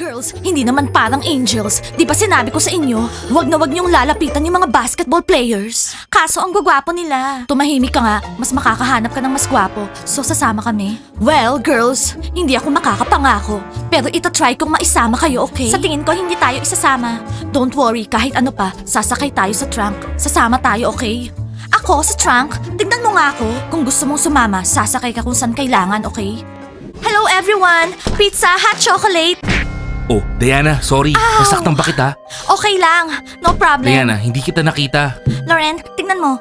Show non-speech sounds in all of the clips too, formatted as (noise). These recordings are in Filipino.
Girls, hindi naman parang angels. Di ba sinabi ko sa inyo, wag na wag niyong lalapitan yung mga basketball players. Kaso ang gwagwapo nila. Tumahimik ka nga, mas makakahanap ka ng mas gwapo. So sasama kami. Well, girls, hindi ako makakapangako. Pero itatry kong maisama kayo, okay? Sa tingin ko, hindi tayo isasama. Don't worry, kahit ano pa, sasakay tayo sa trunk. Sasama tayo, okay? Ako sa trunk? Tignan mo nga ako. Kung gusto mong sumama, sasakay ka kung saan kailangan, okay? Hello everyone! Pizza, hot chocolate! Oh, Diana, sorry. Nasaktan ba kita? Okay lang, no problem. Diana, hindi kita nakita. Loren, tingnan mo.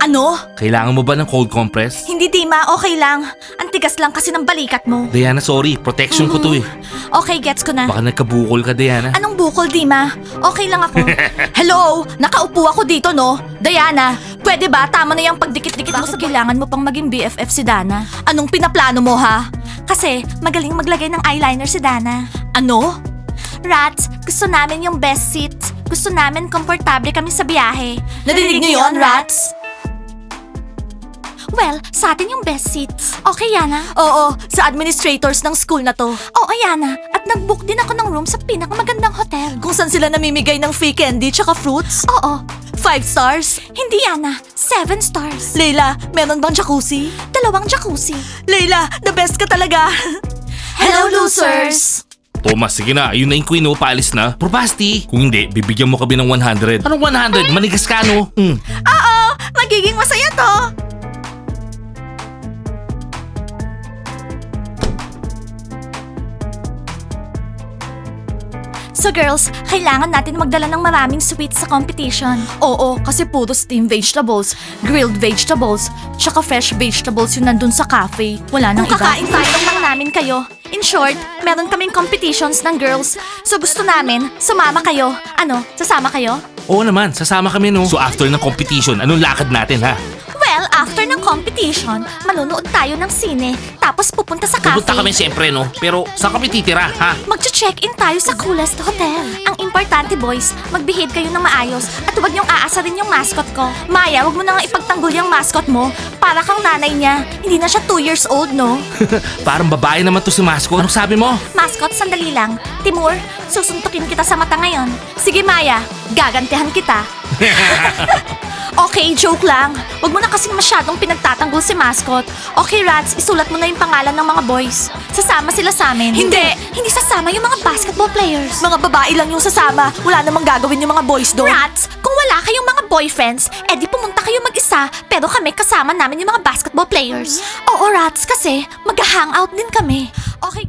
Ano? Kailangan mo ba ng cold compress? Hindi, Dima. Okay lang. Ang tigas lang kasi ng balikat mo. Diana, sorry. Protection ko to eh. Okay, gets ko na. Baka nagkabukol ka, Diana. Anong bukol, Dima? Okay lang ako. (laughs) Hello? Nakaupo ako dito, no? Diana, pwede ba? Tama na yung pagdikit-dikit mo sa kailangan mo pang maging BFF si Dana. Anong pinaplano mo, ha? Kasi magaling maglagay ng eyeliner si Dana. Ano? Rats, gusto namin yung best seat. Gusto namin komportable kami sa biyahe. Nadinig niyo yon, Rats? Well, sa atin yung best seats. Okay, Yana? Oo, sa administrators ng school na to. Oo, Yana. At nag-book din ako ng room sa pinakamagandang hotel. Kung saan sila namimigay ng free candy tsaka fruits? Oo. Five stars? Hindi, Yana. Seven stars. Leila, meron bang jacuzzi? Dalawang jacuzzi. Leila, the best ka talaga. Hello, losers! Thomas, sige na. Ayun na yung queen, oh. Paalis na. Probasti. Kung hindi, bibigyan mo kami ng 100. Anong 100? Manigas ka, no? Mm. Oo, magiging masaya to. So girls, kailangan natin magdala ng maraming sweets sa competition. Oo, kasi puro steamed vegetables, grilled vegetables, tsaka fresh vegetables yung nandun sa cafe. Wala nang Kung iba. kakain tayo lang namin kayo. In short, meron kaming competitions ng girls. So gusto namin, sumama kayo. Ano, sasama kayo? Oo naman, sasama kami, no? So after ng competition, anong lakad natin, ha? After ng competition, manunood tayo ng sine, tapos pupunta sa cafe. Pupunta kami siyempre, no? Pero saan kami titira, ha? Magche-check-in tayo sa coolest hotel. Ang importante, boys, mag-behave kayo ng maayos at huwag niyong aasarin yung mascot ko. Maya, huwag mo na nga ipagtanggol yung mascot mo. Para kang nanay niya. Hindi na siya 2 years old, no? (laughs) Parang babae naman to si Masco. Anong sabi mo? Mascot, sandali lang. Timur, susuntukin kita sa mata ngayon. Sige, Maya, gagantihan kita. (laughs) Okay, joke lang. Huwag mo na kasing masyadong pinagtatanggol si Mascot. Okay, Rats, isulat mo na yung pangalan ng mga boys. Sasama sila sa amin. Hindi! Hindi sasama yung mga basketball players. Mga babae lang yung sasama. Wala namang gagawin yung mga boys doon. Rats, kung wala kayong mga boyfriends, edi pumunta kayo mag-isa, pero kami kasama namin yung mga basketball players. Oo, Rats, kasi mag-hangout din kami. Okay,